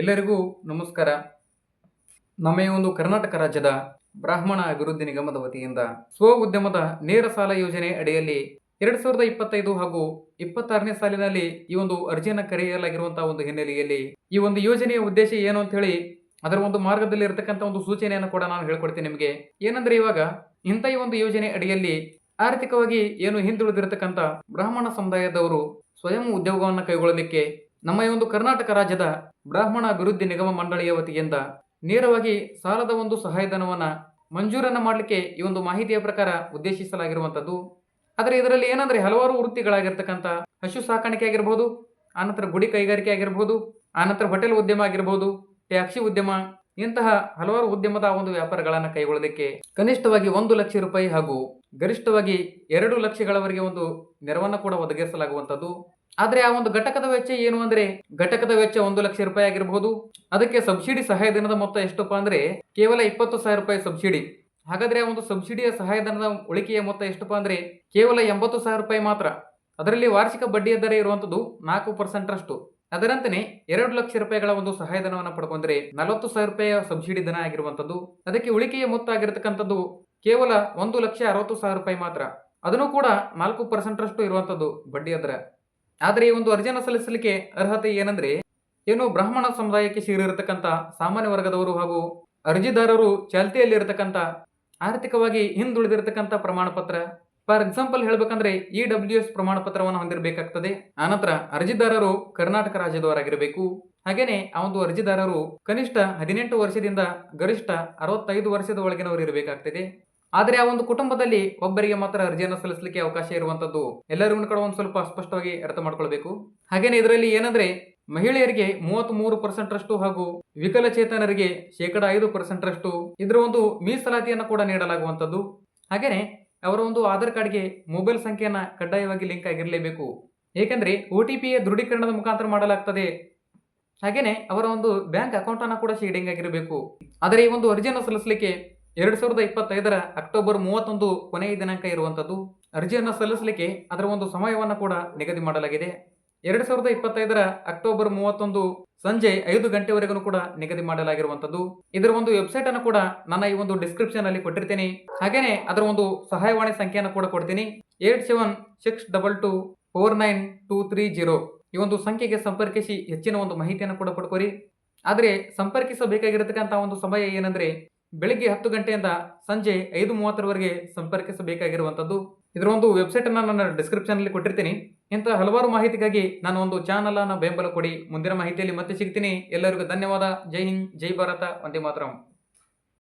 ಎಲ್ಲರಿಗೂ ನಮಸ್ಕಾರ. ನಮ್ಮ ಒಂದು ಕರ್ನಾಟಕ ರಾಜ್ಯದ ಬ್ರಾಹ್ಮಣ ಅಭಿವೃದ್ಧಿ ನಿಗಮದ ವತಿಯಿಂದ ಸ್ವ ಉದ್ಯಮದ ನೇರ ಸಾಲ ಯೋಜನೆ ಅಡಿಯಲ್ಲಿ ಎರಡು ಸಾವಿರದ ಇಪ್ಪತ್ತೈದು ಹಾಗೂ ಇಪ್ಪತ್ತಾರನೇ ಸಾಲಿನಲ್ಲಿ ಈ ಒಂದು ಅರ್ಜಿಯನ್ನು ಕರೆಯಲಾಗಿರುವಂತಹ ಒಂದು ಹಿನ್ನೆಲೆಯಲ್ಲಿ ಈ ಒಂದು ಯೋಜನೆಯ ಉದ್ದೇಶ ಏನು ಅಂತ ಹೇಳಿ ಅದರ ಒಂದು ಮಾರ್ಗದಲ್ಲಿ ಇರತಕ್ಕಂಥ ಒಂದು ಸೂಚನೆಯನ್ನು ಕೂಡ ನಾನು ಹೇಳ್ಕೊಡ್ತೀನಿ ನಿಮಗೆ. ಏನಂದ್ರೆ ಇವಾಗ ಇಂಥ ಈ ಒಂದು ಯೋಜನೆ ಅಡಿಯಲ್ಲಿ ಆರ್ಥಿಕವಾಗಿ ಏನು ಹಿಂದುಳಿದಿರತಕ್ಕಂಥ ಬ್ರಾಹ್ಮಣ ಸಮುದಾಯದವರು ಸ್ವಯಂ ಉದ್ಯೋಗವನ್ನು ಕೈಗೊಳ್ಳಲಿಕ್ಕೆ ನಮ್ಮ ಈ ಒಂದು ಕರ್ನಾಟಕ ರಾಜ್ಯದ ಬ್ರಾಹ್ಮಣ ಅಭಿವೃದ್ಧಿ ನಿಗಮ ಮಂಡಳಿಯ ವತಿಯಿಂದ ನೇರವಾಗಿ ಸಾಲದ ಒಂದು ಸಹಾಯಧನವನ್ನು ಮಂಜೂರನ್ನು ಮಾಡಲಿಕ್ಕೆ ಈ ಒಂದು ಮಾಹಿತಿಯ ಪ್ರಕಾರ ಉದ್ದೇಶಿಸಲಾಗಿರುವಂಥದ್ದು ಆದರೆ ಇದರಲ್ಲಿ ಏನಂದರೆ ಹಲವಾರು ವೃತ್ತಿಗಳಾಗಿರ್ತಕ್ಕಂಥ ಹಸು ಸಾಕಾಣಿಕೆ ಆಗಿರ್ಬೋದು ಆನಂತರ ಗುಡಿ ಕೈಗಾರಿಕೆ ಆಗಿರ್ಬೋದು ಆನಂತರ ಹೋಟೆಲ್ ಉದ್ಯಮ ಆಗಿರ್ಬೋದು, ಟ್ಯಾಕ್ಸಿ ಉದ್ಯಮ, ಇಂತಹ ಹಲವಾರು ಉದ್ಯಮದ ಒಂದು ವ್ಯಾಪಾರಗಳನ್ನು ಕೈಗೊಳ್ಳೋದಕ್ಕೆ ಕನಿಷ್ಠವಾಗಿ ಒಂದು ಲಕ್ಷ ರೂಪಾಯಿ ಹಾಗೂ ಗರಿಷ್ಠವಾಗಿ ಎರಡು ಲಕ್ಷಗಳವರೆಗೆ ಒಂದು ನೆರವನ್ನು ಕೂಡ ಒದಗಿಸಲಾಗುವಂಥದ್ದು ಆದ್ರೆ ಆ ಒಂದು ಘಟಕದ ವೆಚ್ಚ ಏನು ಅಂದ್ರೆ ಘಟಕದ ವೆಚ್ಚ ಒಂದು ಲಕ್ಷ ರೂಪಾಯಿ ಆಗಿರಬಹುದು. ಅದಕ್ಕೆ ಸಬ್ಸಿಡಿ ಸಹಾಯಧನದ ಮೊತ್ತ ಎಷ್ಟಪ್ಪ ಅಂದ್ರೆ ಕೇವಲ ಇಪ್ಪತ್ತು ಸಾವಿರ ರೂಪಾಯಿ ಸಬ್ಸಿಡಿ. ಹಾಗಾದ್ರೆ ಆ ಒಂದು ಸಬ್ಸಿಡಿಯ ಸಹಾಯಧನದ ಉಳಿಕೆಯ ಮೊತ್ತ ಎಷ್ಟಪ್ಪ ಅಂದ್ರೆ ಕೇವಲ ಎಂಬತ್ತು ಸಾವಿರ ರೂಪಾಯಿ ಮಾತ್ರ. ಅದರಲ್ಲಿ ವಾರ್ಷಿಕ ಬಡ್ಡಿಯ ದರ ಇರುವಂತದ್ದು ನಾಲ್ಕು ಪರ್ಸೆಂಟ್ ರಷ್ಟು. ಅದರಂತೆಯೇ ಎರಡು ಲಕ್ಷ ರೂಪಾಯಿಗಳ ಒಂದು ಸಹಾಯಧನವನ್ನು ಪಡ್ಕೊಂಡ್ರೆ ನಲವತ್ತು ಸಾವಿರ ರೂಪಾಯಿಯ ಸಬ್ಸಿಡಿ ಧನ ಆಗಿರುವಂತದ್ದು. ಅದಕ್ಕೆ ಉಳಿಕೆಯ ಮೊತ್ತ ಆಗಿರತಕ್ಕಂಥದ್ದು ಕೇವಲ ಒಂದು ಲಕ್ಷ ಅರವತ್ತು ಸಾವಿರ ರೂಪಾಯಿ ಮಾತ್ರ. ಅದನ್ನು ಕೂಡ ನಾಲ್ಕು ಪರ್ಸೆಂಟ್ ರಷ್ಟು ಇರುವಂತದ್ದು ಬಡ್ಡಿಯ ದರ. ಆದರೆ ಈ ಒಂದು ಅರ್ಜಿಯನ್ನು ಸಲ್ಲಿಸಲಿಕ್ಕೆ ಅರ್ಹತೆ ಏನಂದ್ರೆ, ಏನು ಬ್ರಾಹ್ಮಣ ಸಮುದಾಯಕ್ಕೆ ಸೇರಿರತಕ್ಕಂಥ ಸಾಮಾನ್ಯ ವರ್ಗದವರು ಹಾಗೂ ಅರ್ಜಿದಾರರು ಚಾಲ್ತಿಯಲ್ಲಿರತಕ್ಕಂಥ ಆರ್ಥಿಕವಾಗಿ ಹಿಂದುಳಿದಿರತಕ್ಕಂಥ ಪ್ರಮಾಣ ಪತ್ರ ಫಾರ್ ಎಕ್ಸಾಂಪಲ್ ಹೇಳಬೇಕಂದ್ರೆ, ಇ ಡಬ್ಲ್ಯೂ ಎಸ್ ಪ್ರಮಾಣ ಪತ್ರವನ್ನು ಹೊಂದಿರಬೇಕಾಗ್ತದೆ ಆನಂತರ ಅರ್ಜಿದಾರರು ಕರ್ನಾಟಕ ರಾಜ್ಯದವರಾಗಿರಬೇಕು. ಹಾಗೇನೆ ಆ ಒಂದು ಅರ್ಜಿದಾರರು ಕನಿಷ್ಠ ಹದಿನೆಂಟು ವರ್ಷದಿಂದ ಗರಿಷ್ಠ ಅರವತ್ತೈದು ವರ್ಷದ ಒಳಗಿನವರು ಇರಬೇಕಾಗ್ತದೆ ಆದರೆ ಆ ಒಂದು ಕುಟುಂಬದಲ್ಲಿ ಒಬ್ಬರಿಗೆ ಮಾತ್ರ ಅರ್ಜಿಯನ್ನು ಸಲ್ಲಿಸಲಿಕ್ಕೆ ಅವಕಾಶ ಇರುವಂತದ್ದು ಎಲ್ಲರಿಗೂ ಕೂಡ ಒಂದು ಸ್ವಲ್ಪ ಸ್ಪಷ್ಟವಾಗಿ ಅರ್ಥ ಮಾಡ್ಕೊಳ್ಬೇಕು. ಹಾಗೇನೆ ಇದರಲ್ಲಿ ಏನಂದ್ರೆ ಮಹಿಳೆಯರಿಗೆ ಮೂವತ್ತ್ ಮೂರು ಪರ್ಸೆಂಟ್ ರಷ್ಟು ಹಾಗೂ ವಿಕಲಚೇತನರಿಗೆ ಶೇಕಡ ಐದು ಪರ್ಸೆಂಟ್ ರಷ್ಟು ಇದರ ಒಂದು ಮೀಸಲಾತಿಯನ್ನು ಕೂಡ ನೀಡಲಾಗುವಂಥದ್ದು. ಹಾಗೇನೆ ಅವರ ಒಂದು ಆಧಾರ್ ಕಾರ್ಡ್ಗೆ ಮೊಬೈಲ್ ಸಂಖ್ಯೆಯನ್ನು ಕಡ್ಡಾಯವಾಗಿ ಲಿಂಕ್ ಆಗಿರಲೇಬೇಕು. ಏಕೆಂದರೆ ಒ ಟಿ ಪಿಯ ದೃಢೀಕರಣದ ಮುಖಾಂತರ ಮಾಡಲಾಗ್ತದೆ. ಹಾಗೇನೆ ಅವರ ಒಂದು ಬ್ಯಾಂಕ್ ಅಕೌಂಟನ್ನು ಕೂಡ ಶೇಡಿಂಗ್ ಆಗಿರಬೇಕು. ಆದರೆ ಈ ಒಂದು ಅರ್ಜಿಯನ್ನು ಸಲ್ಲಿಸಲಿಕ್ಕೆ ಎರಡ್ ಸಾವಿರದ ಇಪ್ಪತ್ತೈದರ ಅಕ್ಟೋಬರ್ ಮೂವತ್ತೊಂದು ಕೊನೆಯ ದಿನಾಂಕ ಇರುವಂತದ್ದು ಅರ್ಜಿಯನ್ನು ಸಲ್ಲಿಸಲಿಕ್ಕೆ ಅದರ ಒಂದು ಸಮಯವನ್ನು ಕೂಡ ನಿಗದಿ ಮಾಡಲಾಗಿದೆ. ಎರಡ್ ಸಾವಿರದ ಇಪ್ಪತ್ತೈದರ ಅಕ್ಟೋಬರ್ ಮೂವತ್ತೊಂದು ಸಂಜೆ ಐದು ಗಂಟೆವರೆಗೂ ಕೂಡ ನಿಗದಿ ಮಾಡಲಾಗಿರುವಂಥದ್ದು. ಇದರ ಒಂದು ವೆಬ್ಸೈಟ್ ಅನ್ನು ಕೂಡ ನನ್ನ ಈ ಒಂದು ಡಿಸ್ಕ್ರಿಪ್ಷನ್ ಅಲ್ಲಿ ಕೊಟ್ಟಿರ್ತೀನಿ. ಹಾಗೇನೆ ಅದರ ಒಂದು ಸಹಾಯವಾಣಿ ಸಂಖ್ಯೆಯನ್ನು ಕೂಡ ಕೊಡ್ತೀನಿ. Eight seven six double two four nine two three zero ಈ ಒಂದು ಸಂಖ್ಯೆಗೆ ಸಂಪರ್ಕಿಸಿ ಹೆಚ್ಚಿನ ಒಂದು ಮಾಹಿತಿಯನ್ನು ಕೂಡ ಪಡ್ಕೋರಿ. ಆದರೆ ಸಂಪರ್ಕಿಸಬೇಕಾಗಿರತಕ್ಕಂಥ ಒಂದು ಸಮಯ ಏನಂದ್ರೆ ಬೆಳಿಗ್ಗೆ ಹತ್ತು ಗಂಟೆಯಿಂದ ಸಂಜೆ ಐದು ಮೂವತ್ತರವರೆಗೆ ಸಂಪರ್ಕಿಸಬೇಕಾಗಿರುವಂಥದ್ದು. ಇದರ ಒಂದು ವೆಬ್ಸೈಟ್ ಅನ್ನು ನನ್ನ ಡಿಸ್ಕ್ರಿಪ್ಷನ್ ಅಲ್ಲಿ ಕೊಟ್ಟಿರ್ತೀನಿ. ಇಂಥ ಹಲವಾರು ಮಾಹಿತಿಗಾಗಿ ನಾನು ಒಂದು ಚಾನಲನ್ನು ಬೆಂಬಲ ಕೊಡಿ. ಮುಂದಿನ ಮಾಹಿತಿಯಲ್ಲಿ ಮತ್ತೆ ಸಿಗ್ತೀನಿ. ಎಲ್ಲರಿಗೂ ಧನ್ಯವಾದ. ಜೈ ಹಿಂದ್, ಜೈ ಭಾರತ. ವಂದೇ ಮಾತರಂ.